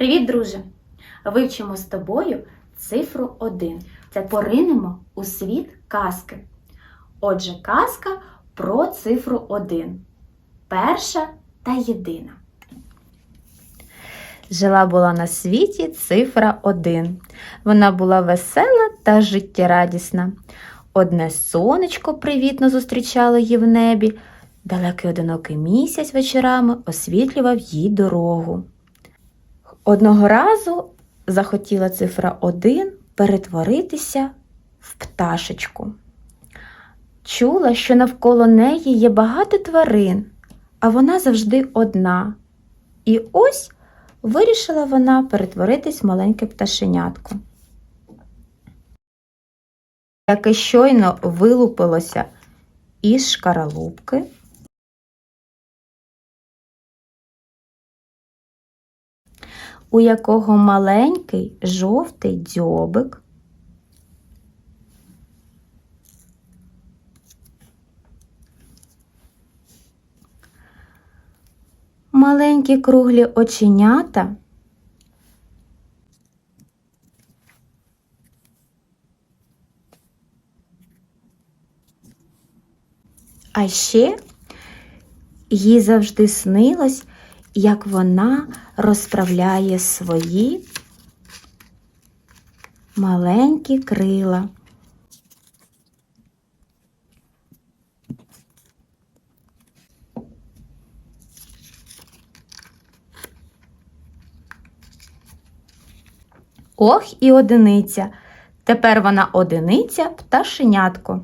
Привіт, друже! Вивчимо з тобою цифру 1. Це поринемо у світ казки. Отже, казка про цифру 1. Перша та єдина. Жила була на світі цифра 1. Вона була весела та життєрадісна. Одне сонечко привітно зустрічало її в небі, далекий одинокий місяць вечорами освітлював їй дорогу. Одного разу захотіла цифра 1 перетворитися в пташечку. Чула, що навколо неї є багато тварин, а вона завжди одна. І ось вирішила вона перетворитись в маленьке пташенятко. Яке щойно вилупилося із шкаралупки. У якого маленький жовтий дзьобик. Маленькі круглі оченята. А ще їй завжди снилось, як вона розправляє свої маленькі крила. Ох і одиниця. Тепер вона одиниця пташенятко.